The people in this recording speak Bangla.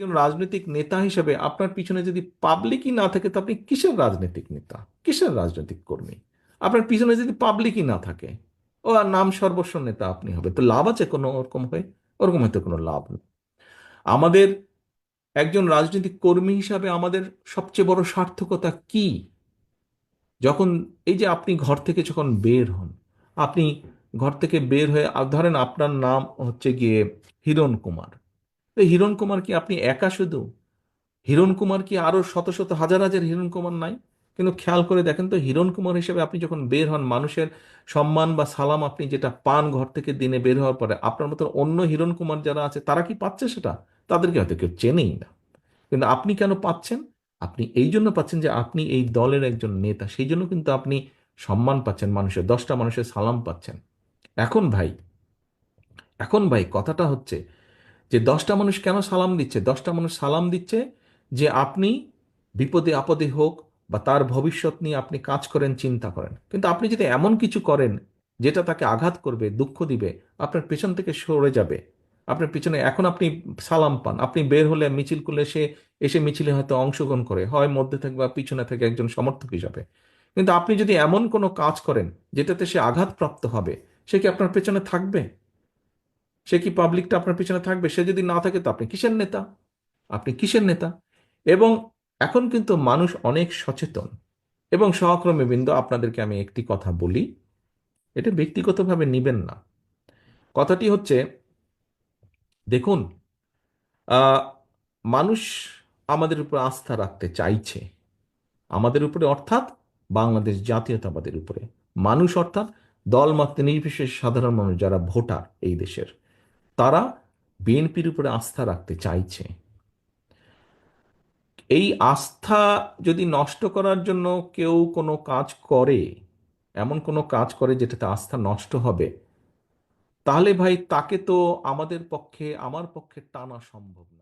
একজন রাজনৈতিক নেতা হিসেবে আপনার পিছনে যদি পাবলিকই না থাকে, তো আপনি কিসের রাজনৈতিক নেতা? কিসের রাজনৈতিক কর্মী? আপনার পিছনে যদি পাবলিকই না থাকে, ও আর নাম সর্বস্ব নেতা আপনি হবে তো লাভ আছে কোনো ওরকম হয়ে? ওরকম হয়তো কোনো লাভ নেই। আমাদের একজন রাজনৈতিক কর্মী হিসাবে আমাদের সবচেয়ে বড় সার্থকতা কি? যখন এই যে আপনি ঘর থেকে যখন বের হন, আপনি ঘর থেকে বের হয়ে, ধরেন আপনার নাম হচ্ছে গিয়ে হিরণ কুমার। তো হিরণ কুমার কি আপনি একা শুধু? হিরণ কুমার কি আরও শত শত হাজার হাজার হিরণ কুমার নাই? কিন্তু খেয়াল করে দেখেন তো, হিরণ কুমার হিসেবে আপনি যখন বের হন, মানুষের সম্মান বা সালাম আপনি যেটা পান ঘর থেকে দিনে বের হওয়ার পরে, আপনার মতো অন্য হিরণ কুমার যারা আছে, তারা কি পাচ্ছে সেটা? তাদেরকে হয়তো কেউ চেনেই না। কিন্তু আপনি কেন পাচ্ছেন? আপনি এই জন্য পাচ্ছেন যে আপনি এই দলের একজন নেতা, সেই জন্য কিন্তু আপনি সম্মান পাচ্ছেন মানুষের, দশটা মানুষের সালাম পাচ্ছেন। এখন ভাই এখন ভাই কথাটা হচ্ছে যে দশটা মানুষ কেন সালাম দিচ্ছে? দশটা মানুষ সালাম দিচ্ছে যে আপনি বিপদে আপদে হোক বা তার ভবিষ্যৎ নিয়ে আপনি কাজ করেন, চিন্তা করেন। কিন্তু আপনি যদি এমন কিছু করেন যেটা তাকে আঘাত করবে, দুঃখ দিবে, আপনার পেছন থেকে সরে যাবে। আপনার পিছনে এখন আপনি সালাম পান। আপনি বের হলে, মিছিল করলে সে এসে মিছিলে হয়তো অংশগ্রহণ করে, হয় মধ্যে থেকে বা পিছনে থেকে একজন সমর্থক হিসাবে। কিন্তু আপনি যদি এমন কোনো কাজ করেন যেটাতে সে আঘাতপ্রাপ্ত হবে, সে কি আপনার পেছনে থাকবে? সে কি পাবলিকটা আপনার পিছনে থাকবে? সে যদি না থাকে তো আপনি কিসের নেতা? আপনি কিসের নেতা? এবং এখন কিন্তু মানুষ অনেক সচেতন। এবং সহক্রমে বিন্দু, আপনাদেরকে আমি একটি কথা বলি। এটা ব্যক্তিগতভাবে নিবেন না। কথাটি হচ্ছে, দেখুন মানুষ আমাদের উপর আস্থা রাখতে চাইছে। আমাদের উপরে, অর্থাৎ বাংলাদেশ জাতীয়তাবাদের উপরে। মানুষ, অর্থাৎ দলমত নির্বিশেষ সাধারণ মানুষ যারা ভোটার এই দেশের। তারা বিএনপির উপরে আস্থা রাখতে চাইছে। এই আস্থা যদি নষ্ট করার জন্য কেউ কোনো কাজ করে, এমন কোনো কাজ করে যেটাতে আস্থা নষ্ট হবে, তাহলে ভাই তাকে তো আমাদের পক্ষে, আমার পক্ষে টানা সম্ভব না।